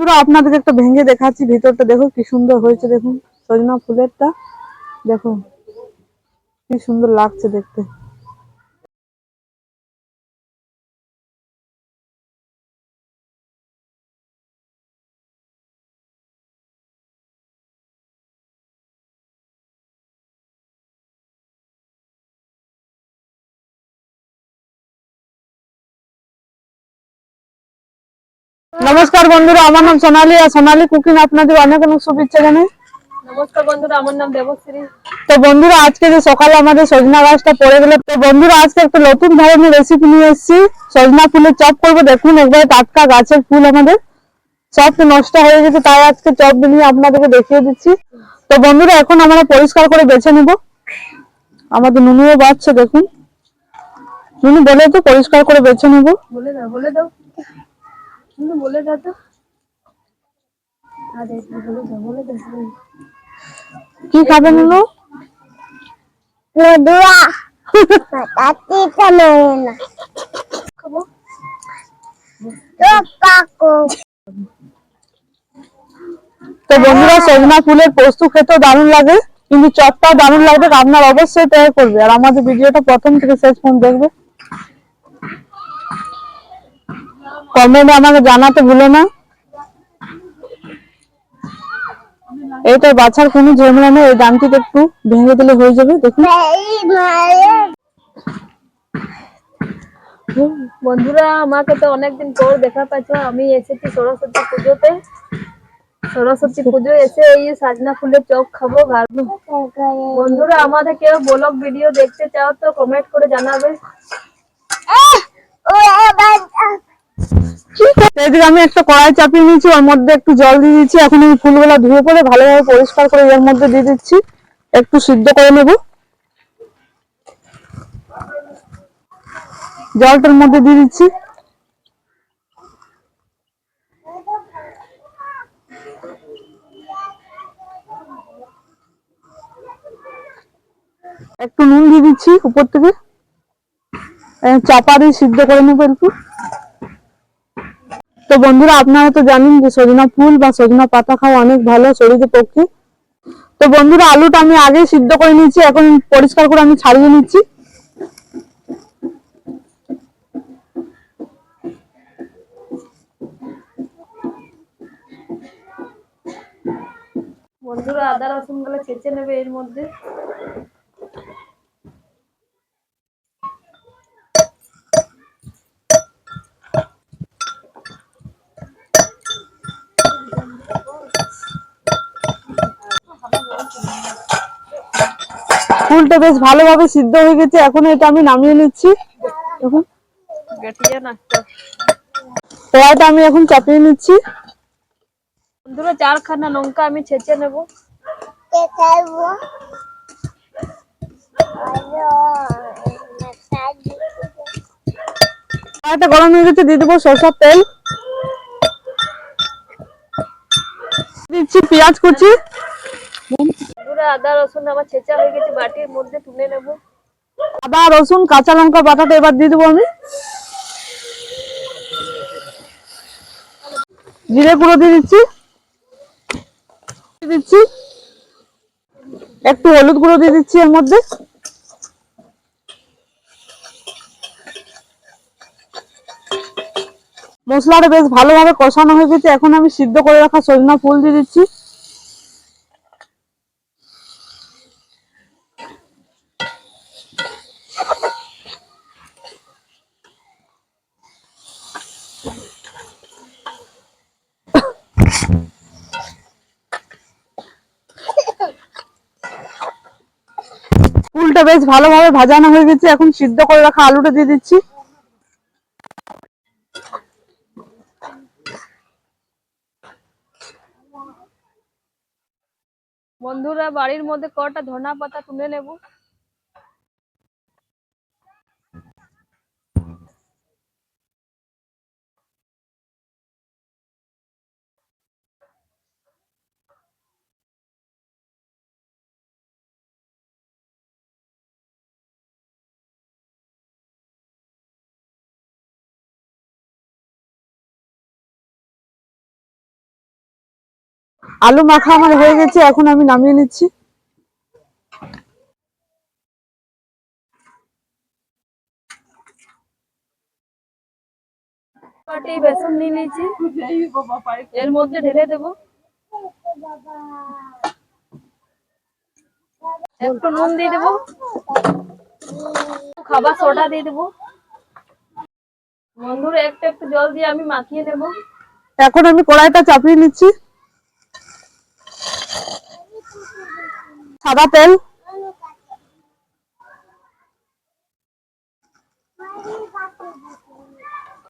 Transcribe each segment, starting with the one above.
বন্ধুরা আপনাদেরকে একটা ভেঙে দেখাচ্ছি, ভিতরটা দেখো কি সুন্দর হয়েছে, দেখুন। সজনা ফুলেরটা, দেখো। কি সুন্দর লাগছে দেখতে। নমস্কার বন্ধুরা আমার নাম সোনালী আর সোনালী কুকিং আপনাদের অনেক অনেক শুভেচ্ছা জানাই। নমস্কার বন্ধুরা আমার নাম দেবশ্রী। তো বন্ধুরা আজকে যে সকালে আমাদের সজনা গাছটা পড়ে গেল তো বন্ধুরা আজকে একটা নতুন ধরনের রেসিপি নিয়ে এসেছি। সজনা ফুলের চপ করব। দেখুন একবার টাটকা গাছের ফুল আমাদের। সব তো নষ্ট হয়ে গেছে তাই আজকে চপ নিয়ে আপনাদেরকে দেখিয়ে দিচ্ছি। তো বন্ধুরা এখন আমরা পরিষ্কার করে বেছে নেব। আমাদের নুনুও বাচ্চা দেখুন। নুনু বলে তো পরিষ্কার করে বেছে নেব। বলে দাও বলে দাও। তুমি বলে দাও তো। আরে বলে দাও বলে দাও কি খাবে নুনু? kemana? খাব Lupaku. তো বন্ধুরা সজনা ফুলের পোস্ত খেতেও দারুণ লাগে। কিন্তু চপটাও দারুণ লাগবে আপনার অবশ্যই ট্রাই করবে। আর আমাদের ভিডিওটা প্রথম থেকে শেষ পর্যন্ত দেখবে। কমেন্টে আমাকে জানাতে ভুলো না। এইটা বাছার কোনো ঝামেলা নেই এই দামটিতে একটু ভেঙে দিলে হয়ে যাবে দেখুন বন্ধুরা আমাকে তো অনেকদিন পর দেখা পাচ্ছ আমি এসেছি সরস্বতী পুজোতে। সরস্বতী পুজো এসে এই সাজনা ফুলের চপ খাব ঘাড়বো বন্ধুরা আমাদের কেউ ব্লগ ভিডিও দেখতে চাও তো কমেন্ট করে জানাবে. এদিকে আমি একটা কড়াই চাপিয়ে নিয়েছি, ওর মধ্যে একটু জল দিয়ে দিচ্ছি এখন আমি ফুলগুলো ধুয়ে পরে ভালোভাবে পরিষ্কার করে এর মধ্যে দিয়ে দিচ্ছি। একটু সিদ্ধ করে নেব। জলটার মধ্যে দিয়ে দিচ্ছি। একটু নুন দিয়ে দিচ্ছি উপর থেকে। চাপা দিয়ে সিদ্ধ করে নেব একটু। তো বন্ধুরা, আপনারা তো জানেন যে সজনা ফুল বা সজনা পাতা খাওয়া অনেক ভালো শরীরের পক্ষে। তো বন্ধুরা, আলুটা আমি আগে সিদ্ধ করে নিচ্ছি এখন পরিষ্কার করে আমি ছাড়িয়ে নিচ্ছি। বন্ধুরা, আদা রসুনগুলো ছেঁচে নেবে এর মধ্যে। ফুলটা বেশ ভালোভাবে সিদ্ধ হয়ে গেছে এখন এটা আমি নামিয়ে নিচ্ছি। কড়াইটা আমি এখন চাপিয়ে নিচ্ছি। বন্ধুরা চারখানা লঙ্কা আমি ছেঁচে নেব. কড়াইটা গরম হয়ে গেছে দিয়ে দেবো সরষার তেল। দিচ্ছি পেঁয়াজ কুচি। বন্ধুরা আদা, রসুন, আমার ছেঁচা হয়ে গেছে, বাটির মধ্যে তুলে নেব। আদা, রসুন, কাঁচা লঙ্কা, বাটাটা এবার দিয়ে দেবো আমি। জিরে গুঁড়ো দিয়ে দিচ্ছি। দিচ্ছি। একটু হলুদ গুঁড়ো দিয়ে দিচ্ছি এর মধ্যে। মশলাটা বেশ ভালোভাবে কষানো হয়ে গেছে। এখন আমি সিদ্ধ করে রাখা সজনা ফুল দিয়ে দিচ্ছি। ফুলটা বেশ ভালোভাবে ভাজানো হয়ে গেছে। এখন সিদ্ধ করে রাখা আলুটা দিয়ে দিচ্ছি। বন্ধুরা, বাড়ির মধ্যে কটা ধনা পাতা তুলে নেব? আলু মাখা আমার হয়ে গেছে এখন আমি নামিয়ে নিচ্ছি। বেসন নিয়ে নিয়েছি। এর মধ্যে ঢেলে দেবো। একটু নুন দিয়ে দেবো। খাবার সোডা দিয়ে দেবো। বন্ধুরা একটু একটু জল দিয়ে আমি মাখিয়ে নেব। এখন আমি কড়াইটা চাপিয়ে নিচ্ছি। সাদা তেল।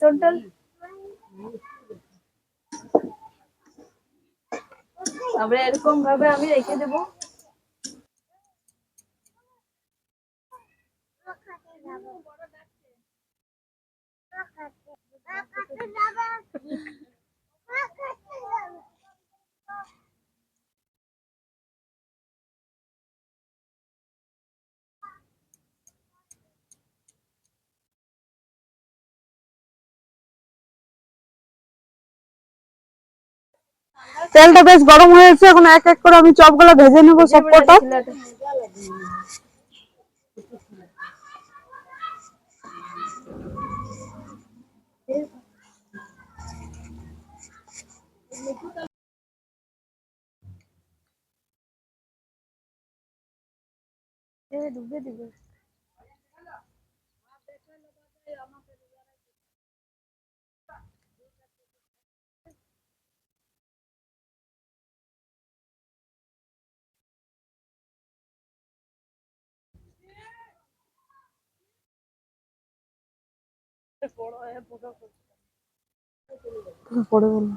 টোটাল তারপরে এরকম ভাবে আমি রেখে দেবো। তেলটা বেশ গরম হয়েছে, এখন এক এক করে আমি চপগুলো ভেজে নেব সব কটা ডুবে দিবে। পরে বলব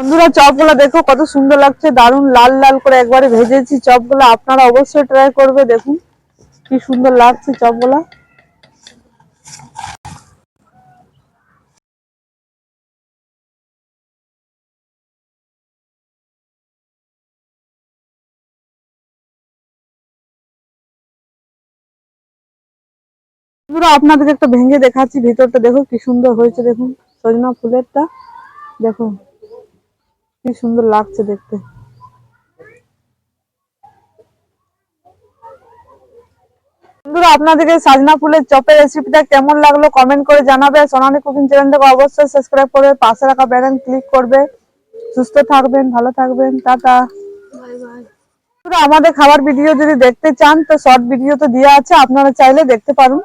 বন্ধুরা, চপগুলো দেখো, কত সুন্দর লাগছে দারুণ লাল লাল করে একবারে ভেজেছি চপগুলো, আপনারা অবশ্যই ট্রাই করবে, দেখুন কি সুন্দর লাগছে চপগুলা। বন্ধুরা, আপনাদেরকে একটা ভেঙে দেখাচ্ছি, ভিতরটা দেখো কি সুন্দর হয়েছে, দেখুন, সজনা ফুলেরটা দেখো কি সুন্দর লাগছে দেখতে। বন্ধুরা আপনাদেরকে সাজনা ফুলের চপের রেসিপিটা কেমন লাগল কমেন্ট করে জানাবে। সোনালি কুকিং চ্যানেলটাকে অবশ্যই সাবস্ক্রাইব করবে পাশে রাখা বেল ক্লিক করবে। সুস্থ থাকবেন ভালো থাকবেন টাটা। Bye bye. বন্ধুরা, আমাদের খাবার ভিডিও যদি দেখতে চান তো শর্ট ভিডিও তো দেওয়া আছে আপনারা চাইলে দেখতে পারুন।